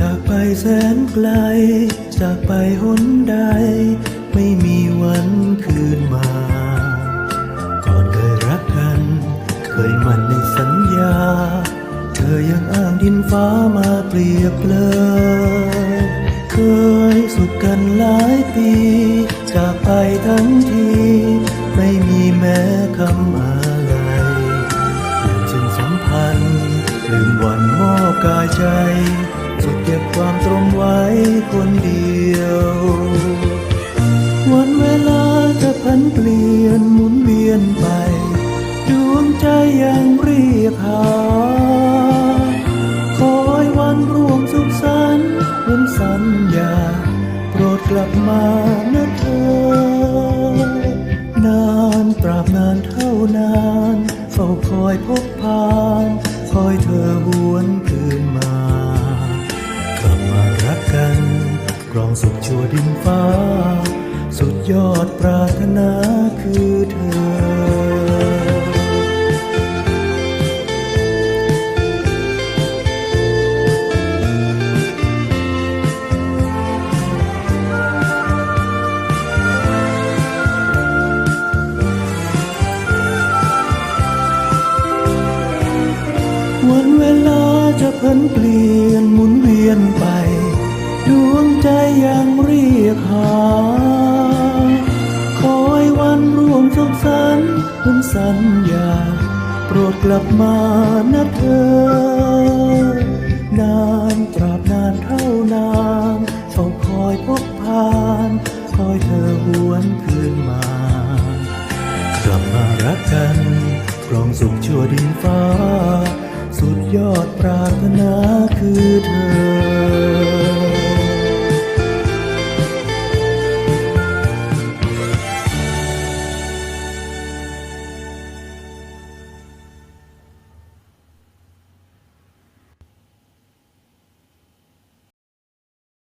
จากไปแสนไกล จากไปหนใด ไม่มีวันคืนมา ก่อนเคยรักกัน เคยมันในสัญญา เธอยังอ้างดินฟ้ามาเปรียบเลยเคยสุขกันหลายปี จากไปทั้งที กายใจสุดเก็บความตรงไว้คนเดียว วันเวลาจะพันเปลี่ยนหมุนเวียนไป ดวงใจยังเรียกหา คอยวันร่วมสุขสันต์เหมือนสัญญา โปรดกลับมานะเธอนานตราบนานเท่านานเฝ้าคอยพบพาน คอยเธอหวนคื สุขชั่วดินฟ้า สุดยอดปรารถนาคือเธอวันเวลาจะเพิ่นเปลี่ยนหมุนเวียนไป ดวงใจยังเรียกหา คอยวันร่วมสุขสันต์เป็นสัญญา โปรดกลับมานะเธอ นานตราบนานเท่านานเฝ้าคอยพบผ่าน คอยเธอหวนคืนมา กลับมารักกันกรองสุขชั่วดินฟ้า สุดยอดปรารถนาคือเธอ